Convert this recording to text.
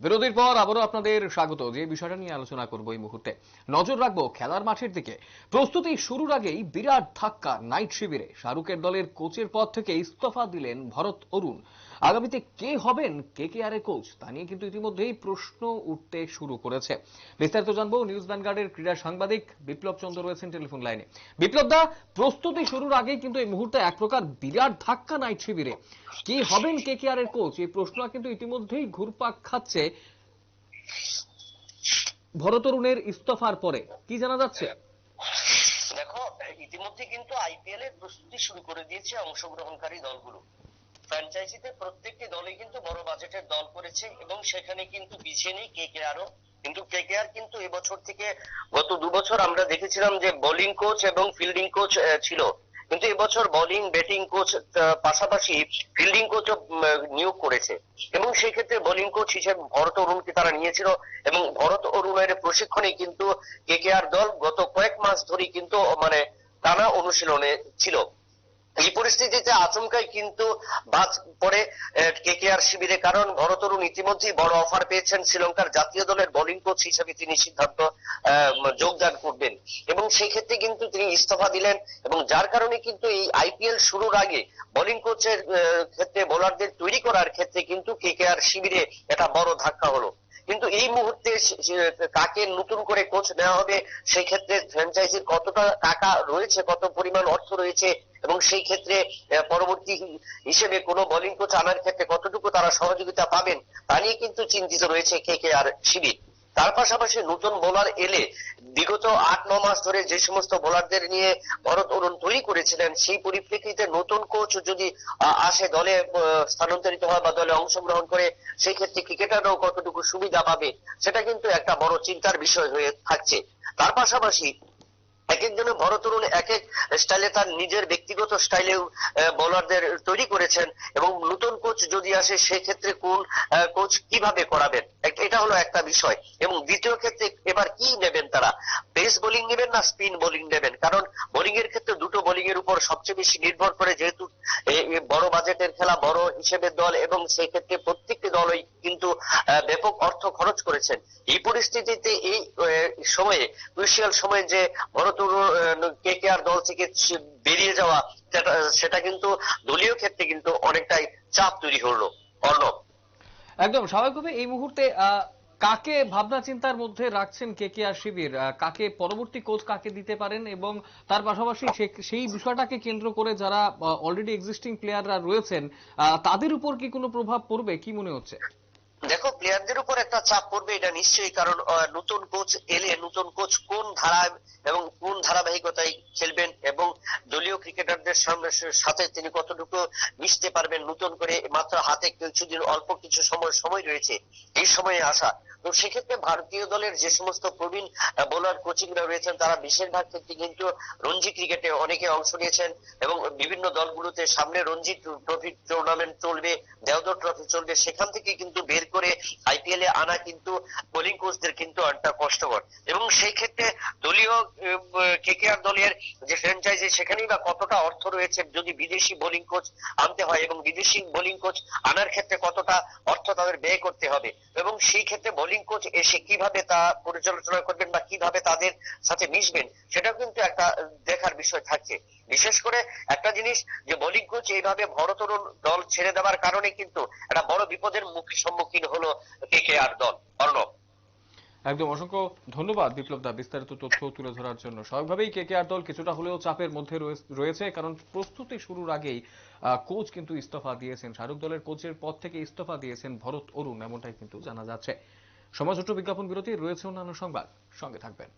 বিরতির পর আবারও আপনাদের স্বাগত। যে বিষয়টা নিয়ে আলোচনা করব এই মুহূর্তে। নজর রাখব খেলার মাঠের দিকে। প্রস্তুতি শুরুর আগেই বিরাট ধাক্কা নাইট শিবিরে। শাহরুখের দলের কোচের পদ থেকে ইস্তফা দিলেন ভরত অরুণ। আগামীতে কে হবেন, কে কে আর কোচ তা নিয়ে কিন্তু ইতিমধ্যেই প্রশ্ন উঠতে শুরু করেছে। বিস্তারিত জানব নিউজ ভ্যানগার্ডের ক্রীড়া সাংবাদিক বিপ্লব চন্দ্র রয়েছেন টেলিফোন লাইনে। বিপ্লব দা, প্রস্তুতি শুরুর আগেই কিন্তু এই মুহূর্তে এক প্রকার বিরাট ধাক্কা নাইট শিবিরে। কি হবেন, কে কে আর কোচ এই প্রশ্ন কিন্তু ইতিমধ্যেই ঘুরপাক খাচ্ছে ভরতরুণের ইস্তফার পরে। কি জানা যাচ্ছে? দেখো ইতিমধ্যে কিন্তু আইপিএল এর প্রস্তুতি শুরু করে দিয়েছে অংশগ্রহণকারী দলগুলো। ফ্র্যাঞ্চাইজিতে প্রত্যেকটি দলই কিন্তু বড় বাজেটের দল করেছে এবং সেখানে কিন্তু পিছিয়ে নেই কে কে আরও। কিন্তু কে কে আর কিন্তু এবছর থেকে গত দু বছর আমরা দেখেছিলাম যে বোলিং কোচ এবং ফিল্ডিং কোচ ছিল। কিন্তু এবছর বোলিং ব্যাটিং কোচ পাশাপাশি ফিল্ডিং কোচও নিয়োগ করেছে। এবং সেই ক্ষেত্রে বোলিং কোচ হিসেবে ভরত অরুণকে তারা নিয়েছিল এবং ভরত অরুণের প্রশিক্ষণে কিন্তু কে কে আর দল গত কয়েক মাস ধরেই কিন্তু মানে টানা অনুশীলনে ছিল। এই পরিস্থিতিতে আচমকাই কিন্তু বাদ পড়ে কে কে আর শিবিরে। কারণ ভরতরুণ ইতিমধ্যেই বড় অফার পেয়েছেন শ্রীলঙ্কার জাতীয় দলের বোলিং কোচ হিসেবে তিনি সিদ্ধান্ত যোগদান করবেন। এবং সেই ক্ষেত্রে কিন্তু তিনি ইস্তফা দিলেন এবং যার কারণে কিন্তু এই আইপিএল শুরুর আগে বোলিং কোচের ক্ষেত্রে বোলারদের তৈরি করার ক্ষেত্রে কিন্তু কে কে আর শিবিরে এটা বড় ধাক্কা হলো। কিন্তু এই মুহূর্তে কাকে নতুন করে কোচ নেওয়া হবে সেই ক্ষেত্রে ফ্র্যাঞ্চাইজির কতটা টাকা রয়েছে, কত পরিমাণ অর্থ রয়েছে এবং সেই ক্ষেত্রে পরবর্তী হিসেবে কোনো বোলিং কোচ আনার ক্ষেত্রে কতটুকু তারা সহযোগিতা পাবেন, তা নিয়ে কিন্তু চিন্তিত রয়েছে কে কে আর শিবির। তার পাশাপাশি নতুন বোলার এলে বিগত আট, ন মাস ধরে যে সমস্ত বোলারদের নিয়ে ভরত অরুণ তৈরি করেছিলেন, সেই পরিপ্রেক্ষিতে নতুন কোচ যদি আসে দলে স্থানান্তরিত হয় বা দলে অংশগ্রহণ করে, সেই ক্ষেত্রে ক্রিকেটাররাও কতটুকু সুবিধা পাবে, সেটা কিন্তু একটা বড় চিন্তার বিষয় হয়ে থাকছে। তার পাশাপাশি এক একজনের ভরতরুণ এক এক স্টাইলে তার নিজের ব্যক্তিগত স্টাইলে বোলারদের তৈরি করেছেন এবং নতুন কোচ যদি আসে, সেক্ষেত্রে কোন কোচ কীভাবে করাবেন? এটা হলো একটা বিষয়। এবং দ্বিতীয় ক্ষেত্রে এবার কি নেবেন তারা? পেস বোলিং নেবেন না স্পিন বোলিং নেবেন? কারণ বোলিং এর ক্ষেত্রে দুটো বোলিং এর উপর সবচেয়ে বেশি নির্ভর করে যেহেতু বড় বাজেটের খেলা, বড় হিসেবে দল এবং সেই ক্ষেত্রে প্রত্যেকটি দলই কিন্তু ব্যাপক অর্থ খরচ করেছেন। এই পরিস্থিতিতে এই সময়ে ক্রুশিয়াল সময়ে যে ভরত কে কে আর দল থেকে বেরিয়ে যাওয়া, সেটা কিন্তু দলীয় ক্ষেত্রে কিন্তু অনেকটাই চাপ তৈরি হলো। অর্ণব? একদম স্বাভাবিকভাবে এই মুহূর্তে কাকে ভাবনা চিন্তার মধ্যে রাখছেন কে কে আর শিবির? কাকে পরবর্তী কোচ কাকে দিতে পারেন এবং তার পাশাপাশি সেই বিষয়টাকে কেন্দ্র করে যারা অলরেডি এক্সিস্টিং প্লেয়াররা রয়েছেন তাদের উপর কি কোনো প্রভাব পড়বে? কি মনে হচ্ছে? দেখো প্লেয়ারদের উপর একটা চাপ পড়বে, এটা নিশ্চয়ই, কারণ নতুন কোচ এলে নতুন কোচ কোন ধারা এবং কোন ধারাবাহিকতায় খেলবেন এবং দলীয় ক্রিকেটারদের সাথে তিনি কতটুকু মিশতে পারবেন নতুন করে মাত্র হাতে কিছুদিন অল্প কিছু সময় সময় রয়েছে, এই সময়ে আসা। তো সেক্ষেত্রে ভারতীয় দলের যে সমস্ত প্রবীণ বোলার কোচিংরা রয়েছেন, তারা বেশিরভাগ ক্ষেত্রে কিন্তু রঞ্জি ক্রিকেটে অনেকে অংশ নিয়েছেন এবং বিভিন্ন দলগুলোতে সামনে রঞ্জি ট্রফি টুর্নামেন্ট চলবে দেওদর ট্রফি চলবে, সেখান থেকে কিন্তু বের করে আইপিএল এ আনা কিন্তু বোলিং কোচদের কিন্তু অনেকটা কষ্টকর। এবং সেই ক্ষেত্রে দলীয় কেকেআর দলের যে ফ্র্যাঞ্চাইজি সেখানেই বা কতটা অর্থ রয়েছে যদি বিদেশি বোলিং কোচ আনতে হয় এবং বিদেশি বোলিং কোচ আনার ক্ষেত্রে কতটা অর্থ তাদের ব্যয় করতে হবে এবং সেই ক্ষেত্রে বোলিং কোচ এসে কীভাবে তা পরিচালনা করবেন বা কীভাবে তাদের সাথে মিশবেন, সেটাও কিন্তু একটা দেখার বিষয় থাকছে বিশেষ করে একটা জিনিস যে বোলিং কোচ এইভাবে ভরতরুণ দল ছেড়ে দেওয়ার কারণে কিন্তু একটা বড় বিপদের মুখে সম্মুখীন হলো কে কে আর দল। অর্ণব। একদম অসংখ্য ধন্যবাদ বিপ্লব দা, বিস্তারিত তথ্য তুলে ধরার জন্য। স্বাভাবিকভাবেই কে কে আর দল কিছুটা হলেও চাপের মধ্যে রয়েছে কারণ প্রস্তুতি শুরুর আগেই কোচ কিন্তু ইস্তফা দিয়েছেন। শাহরুখ দলের কোচের পদ থেকে ইস্তফা দিয়েছেন ভরত অরুণ, এমনটাই কিন্তু জানা যাচ্ছে। সমাজ ছোট বিজ্ঞাপন বিরতি রয়েছে অন্যান্য সংবাদ। সঙ্গে থাকবেন।